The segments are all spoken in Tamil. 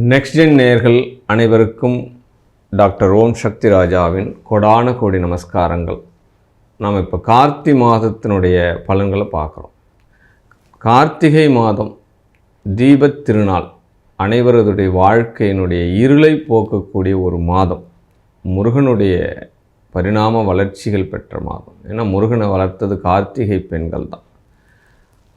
நெக்ஸ்ட் ஜென் நேர்கள் அனைவருக்கும் டாக்டர் ஓம் சக்தி ராஜாவின் கொடான கோடி நமஸ்காரங்கள். நாம் இப்போ கார்த்தி மாதத்தினுடைய பலன்களை பார்க்குறோம். கார்த்திகை மாதம் தீபத் திருநாள் அனைவரதுடைய வாழ்க்கையினுடைய இருளை போக்கக்கூடிய ஒரு மாதம். முருகனுடைய பரிணாம வளர்ச்சிகள் பெற்ற மாதம். ஏன்னா முருகனை வளர்த்தது கார்த்திகை பெண்கள் தான்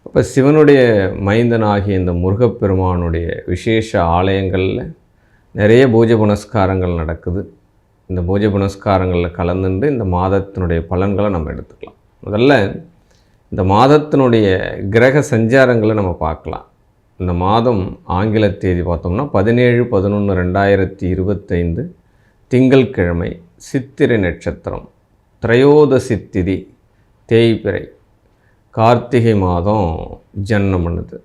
அப்போ சிவனுடைய மைந்தனாகிய இந்த முருகப்பெருமானுடைய விசேஷ ஆலயங்களில் நிறைய பூஜை புனஸ்காரங்கள் நடக்குது. இந்த பூஜை புனஸ்காரங்களில் கலந்துண்டு இந்த மாதத்தினுடைய பலன்களை நம்ம எடுத்துக்கலாம். முதல்ல இந்த மாதத்தினுடைய கிரக சஞ்சாரங்களை நம்ம பார்க்கலாம். இந்த மாதம் ஆங்கில தேதி பார்த்தோம்னா பதினேழு பதினொன்று ரெண்டாயிரத்தி இருபத்தைந்து திங்கள்கிழமை சித்திரை நட்சத்திரம் திரையோதசி திதி தேய்பிறை கார்த்திகை மாதம் ஜன்னம் பண்ணுது.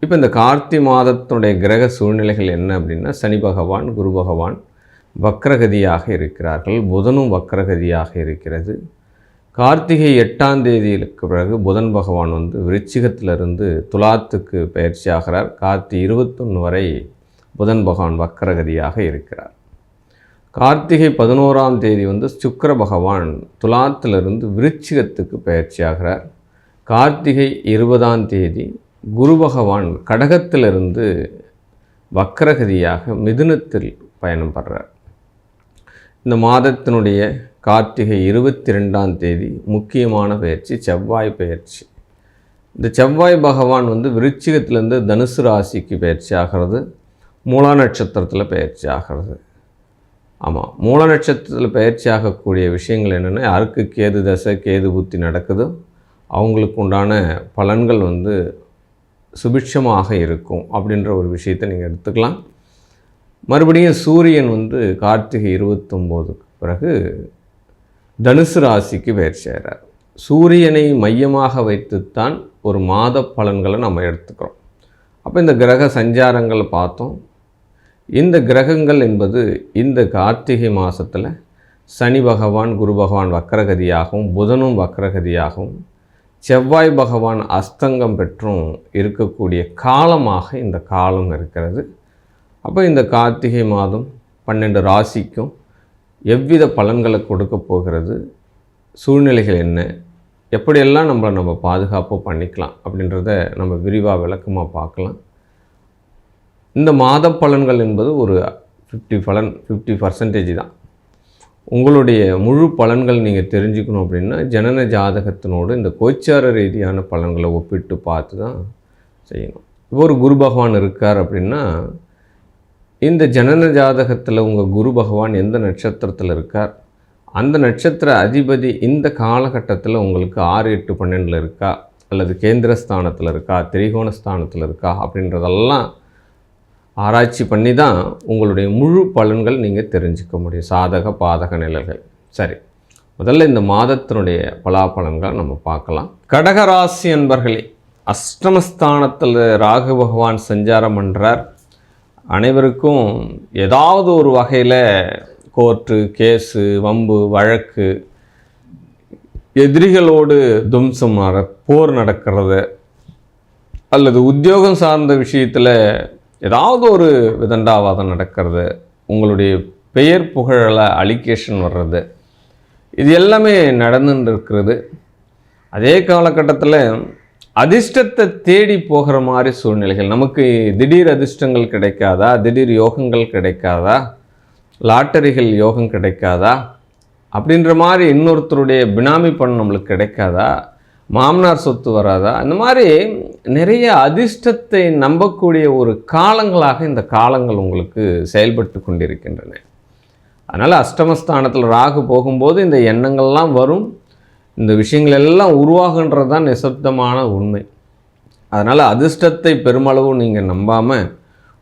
இப்போ இந்த கார்த்தி மாதத்தினுடைய கிரக சூழ்நிலைகள் என்ன அப்படின்னா சனி பகவான் குரு பகவான் வக்ரகதியாக இருக்கிறார்கள். புதனும் வக்ரகதியாக இருக்கிறது. கார்த்திகை எட்டாம் தேதிக்கு பிறகு புதன் பகவான் வந்து விருச்சிகத்திலிருந்து துலாத்துக்கு பயிற்சி ஆகிறார். கார்த்தி இருபத்தொன்று வரை புதன் பகவான் வக்ரகதியாக இருக்கிறார். கார்த்திகை பதினோராம் தேதி வந்து சுக்கர பகவான் துலாத்திலிருந்து விருச்சிகத்துக்கு பயிற்சி ஆகிறார். கார்த்திகை இருபதாம் தேதி குரு பகவான் கடகத்திலிருந்து வக்ரகதியாக மிதுனத்தில் பயணம் படுறார். இந்த மாதத்தினுடைய கார்த்திகை இருபத்தி ரெண்டாம் தேதி முக்கியமான பயிற்சி செவ்வாய் பயிற்சி. இந்த செவ்வாய் பகவான் வந்து விருச்சிகத்திலேருந்து தனுசு ராசிக்கு பயிற்சி ஆகிறது மூலா நட்சத்திரத்தில் பயிற்சி ஆகிறது. ஆமாம் மூல நட்சத்திரத்தில் பயிற்சி ஆகக்கூடிய விஷயங்கள் என்னென்னா யாருக்கு கேது தசை கேது புத்தி நடக்குதோ அவங்களுக்கு உண்டான பலன்கள் வந்து சுபிட்சமாக இருக்கும் அப்படின்ற ஒரு விஷயத்தை நீங்கள் எடுத்துக்கலாம். மறுபடியும் சூரியன் வந்து கார்த்திகை இருபத்தொம்போதுக்கு பிறகு தனுசு ராசிக்கு பெயர் சேர்றார். சூரியனை மையமாக வைத்துத்தான் ஒரு மாத பலன்களை நம்ம எடுத்துக்கிறோம். அப்போ இந்த கிரக சஞ்சாரங்களை பார்த்தோம். இந்த கிரகங்கள் என்பது இந்த கார்த்திகை மாதத்தில் சனி பகவான் குரு பகவான் வக்கரகதியாகவும் புதனும் வக்கரகதியாகவும் செவ்வாய் பகவான் அஸ்தங்கம் பெற்றும் இருக்கக்கூடிய காலமாக இந்த காலம் இருக்கிறது. அப்போ இந்த கார்த்திகை மாதம் பன்னெண்டு ராசிக்கும் எவ்வித பலன்களை கொடுக்க போகிறது? சூழ்நிலைகள் என்ன? எப்படியெல்லாம் நம்மளை நம்ம பாதுகாப்பாக பண்ணிக்கலாம் அப்படின்றத நம்ம விரிவாக விளக்கமாக பார்க்கலாம். இந்த மாத பலன்கள் என்பது ஒரு ஃபிஃப்டி பலன் ஃபிஃப்டி பர்சன்டேஜ் தான். உங்களுடைய முழு பலன்கள் நீங்கள் தெரிஞ்சுக்கணும் அப்படின்னா ஜனன ஜாதகத்தினோடு இந்த கோச்சார ரீதியான பலன்களை ஒப்பிட்டு பார்த்து தான் செய்யணும். இப்போ ஒரு குரு பகவான் இருக்கார் அப்படின்னா இந்த ஜனன ஜாதகத்தில் உங்கள் குரு பகவான் எந்த நட்சத்திரத்தில் இருக்கார்? அந்த நட்சத்திர அதிபதி இந்த காலகட்டத்தில் உங்களுக்கு ஆறு எட்டு பன்னெண்டில் இருக்கா? அல்லது கேந்திரஸ்தானத்தில் இருக்கா? திரிகோண ஸ்தானத்தில் இருக்கா? அப்படின்றதெல்லாம் ஆராய்ச்சி பண்ணி தான் உங்களுடைய முழு பலன்கள் நீங்கள் தெரிஞ்சுக்க முடியும். சாதக பாதக நிலைகள் சரி. முதல்ல இந்த மாதத்தினுடைய பலாபலன்களை நம்ம பார்க்கலாம். கடகராசி அன்பர்களே அஷ்டமஸ்தானத்தில் ராகு பகவான் சஞ்சாரம் பண்ணுறார் அனைவருக்கும் ஏதாவது ஒரு வகையில் கோர்ட்டு கேஸு வம்பு வழக்கு எதிரிகளோடு தும்சம் போர் நடக்கிறது அல்லது உத்தியோகம் சார்ந்த விஷயத்தில் ஏதாவது ஒரு விதண்டாவாதம் நடக்கிறது உங்களுடைய பெயர் புகழில் அலிகேஷன் வர்றது இது எல்லாமே நடந்துட்டு இருக்கிறது. அதே காலகட்டத்தில் அதிர்ஷ்டத்தை தேடி போகிற மாதிரி சூழ்நிலைகள் நமக்கு திடீர் அதிர்ஷ்டங்கள் கிடைக்காதா திடீர் யோகங்கள் கிடைக்காதா லாட்டரிகள் யோகம் கிடைக்காதா அப்படின்ற மாதிரி இன்னொருத்தருடைய பினாமி பணம் நம்மளுக்கு கிடைக்காதா மாமனார் சொத்து வராதா? இந்த மாதிரி நிறைய அதிர்ஷ்டத்தை நம்பக்கூடிய ஒரு காலங்களாக இந்த காலங்கள் உங்களுக்கு செயல்பட்டு கொண்டிருக்கின்றன. அதனால் அஷ்டமஸ்தானத்தில் ராகு போகும்போது இந்த எண்ணங்கள்லாம் வரும். இந்த விஷயங்கள் எல்லாம் உருவாகுன்றது தான் நிசப்தமான உண்மை. அதனால் அதிர்ஷ்டத்தை பெருமளவு நீங்கள் நம்பாமல்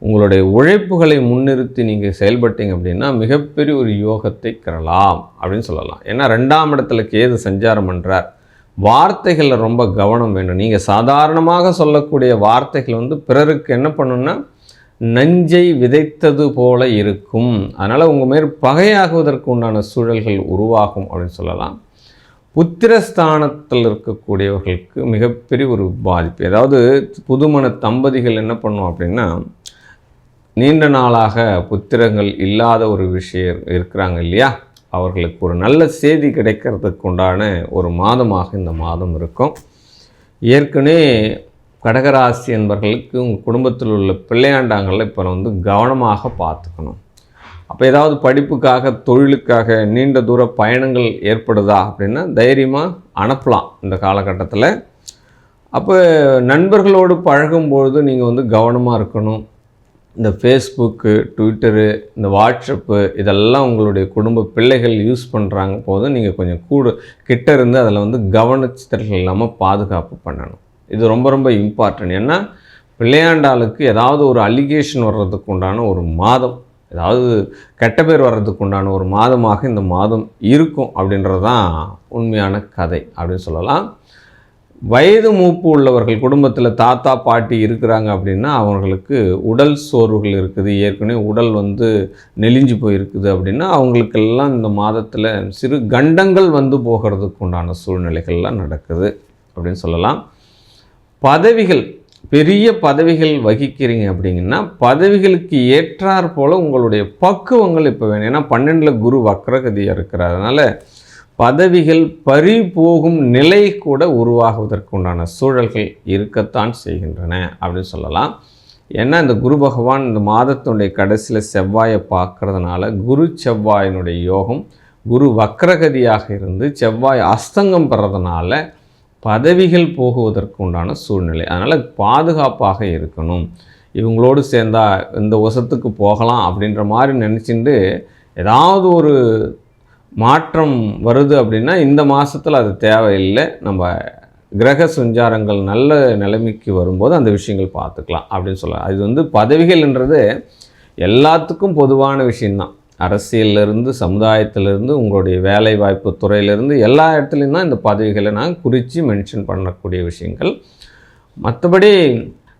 உங்களுடைய உழைப்புகளை முன்னிறுத்தி நீங்கள் செயல்பட்டீங்க அப்படின்னா மிகப்பெரிய ஒரு யோகத்தை பெறலாம் அப்படின்னு சொல்லலாம். ஏன்னா ரெண்டாம் இடத்துல கேது சஞ்சாரம் பண்ணுறார் வார்த்தைகளில் ரொம்ப கவனம் வேண்டும் நீங்கள் சாதாரணமாக சொல்லக்கூடிய வார்த்தைகள் வந்து பிறருக்கு என்ன பண்ணுன்னா நஞ்சை விதைத்தது போல இருக்கும். அதனால் உங்கள் மேல் பகையாகுவதற்கு உண்டான சூழல்கள் உருவாகும் அப்படின்னு சொல்லலாம். புத்திரஸ்தானத்தில் இருக்கக்கூடியவர்களுக்கு மிகப்பெரிய ஒரு பாதிப்பு. அதாவது புதுமண தம்பதிகள் என்ன பண்ணும் அப்படின்னா நீண்ட நாளாக புத்திரங்கள் இல்லாத ஒரு விஷயம் இருக்கிறாங்க இல்லையா? அவர்களுக்கு ஒரு நல்ல செய்தி கிடைக்கிறதுக்கு உண்டான ஒரு மாதமாக இந்த மாதம் இருக்கும். ஏற்கனவே கடகராசி என்பர்களுக்கு உங்கள் குடும்பத்தில் உள்ள பிள்ளையாண்டாங்களை இப்போ வந்து கவனமாக பார்த்துக்கணும். அப்போ ஏதாவது படிப்புக்காக தொழிலுக்காக நீண்ட தூர பயணங்கள் ஏற்படுதா அப்படின்னா தைரியமாக அனுப்பலாம் இந்த காலகட்டத்தில். அப்போ நண்பர்களோடு பழகும்பொழுது நீங்கள் வந்து கவனமாக இருக்கணும். இந்த ஃபேஸ்புக்கு ட்விட்டரு இந்த வாட்ஸ்அப்பு இதெல்லாம் உங்களுடைய குடும்ப பிள்ளைகள் யூஸ் பண்ணுறாங்க போது நீங்கள் கொஞ்சம் கூட கிட்ட இருந்து அதில் வந்து கவனச்சித்தர்கள் இல்லாமல் பாதுகாப்பு பண்ணணும். இது ரொம்ப ரொம்ப இம்பார்ட்டன்ட் ஏன்னா பிள்ளையாண்டாளுக்கு ஏதாவது ஒரு அலிகேஷன் வர்றதுக்கு உண்டான ஒரு மாதம் ஏதாவது கெட்ட பேர் வர்றதுக்கு உண்டான ஒரு மாதமாக இந்த மாதம் இருக்கும் அப்படின்றது தான் உண்மையான கதை அப்படின்னு சொல்லலாம். வயது மூப்பு உள்ளவர்கள் குடும்பத்தில் தாத்தா பாட்டி இருக்கிறாங்க அப்படின்னா அவங்களுக்கு உடல் சோர்வுகள் இருக்குது. ஏற்கனவே உடல் வந்து நெளிஞ்சு போயிருக்குது அப்படின்னா அவங்களுக்கெல்லாம் இந்த மாதத்தில் சிறு கண்டங்கள் வந்து போகிறதுக்கு உண்டான சூழ்நிலைகள்லாம் நடக்குது அப்படின்னு சொல்லலாம். பதவிகள் பெரிய பதவிகள் வகிக்கிறீங்க அப்படிங்கன்னா பதவிகளுக்கு ஏற்றாற் போல் உங்களுடைய பக்குவங்கள் இப்போ வேணும். ஏன்னா பன்னெண்டில் குரு வக்ரகதியாக இருக்கிறதுனால பதவிகள் பறி போகும் நிலை கூட உருவாகுவதற்கு உண்டான சூழல்கள் இருக்கத்தான் செய்கின்றன அப்படின்னு சொல்லலாம். ஏன்னா இந்த குரு பகவான் இந்த மாதத்தினுடைய கடைசியில் செவ்வாயை பார்க்கறதுனால குரு செவ்வாயினுடைய யோகம் குரு வக்ரகதியாக இருந்து செவ்வாய் அஸ்தங்கம் பெறதுனால பதவிகள் போகுவதற்கு உண்டான சூழ்நிலை. அதனால் பாதுகாப்பாக இருக்கணும். இவங்களோடு சேர்ந்தால் இந்த வசத்துக்கு போகலாம் அப்படின்ற மாதிரி நினச்சிட்டு ஏதாவது ஒரு மாற்றம் வருது அப்படின்னா இந்த மாதத்தில் அது தேவையில்லை. நம்ம கிரக சஞ்சாரங்கள் நல்ல நிலைமைக்கு வரும்போது அந்த விஷயங்கள் பார்த்துக்கலாம் அப்படின்னு சொல்லலாம். அது வந்து பதவிகள்ன்றது எல்லாத்துக்கும் பொதுவான விஷயந்தான் அரசியலிருந்து சமுதாயத்திலிருந்து உங்களுடைய வேலை வாய்ப்பு துறையிலிருந்து எல்லா இடத்துலையும் தான் இந்த பதவிகளை நான் குறித்து மென்ஷன் பண்ணக்கூடிய விஷயங்கள். மற்றபடி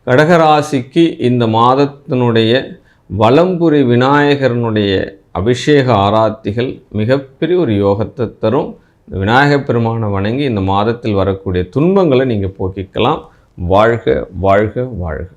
கடகராசிக்கு இந்த மாதத்தினுடைய வலம்புரி விநாயகரனுடைய அபிஷேக ஆராத்திகள் மிகப்பெரிய ஒரு யோகத்தை தரும். இந்த விநாயகப் பெருமானை வணங்கி இந்த மாதத்தில் வரக்கூடிய துன்பங்களை நீங்கள் போக்கிக்கலாம். வாழ்க வாழ்க வாழ்க.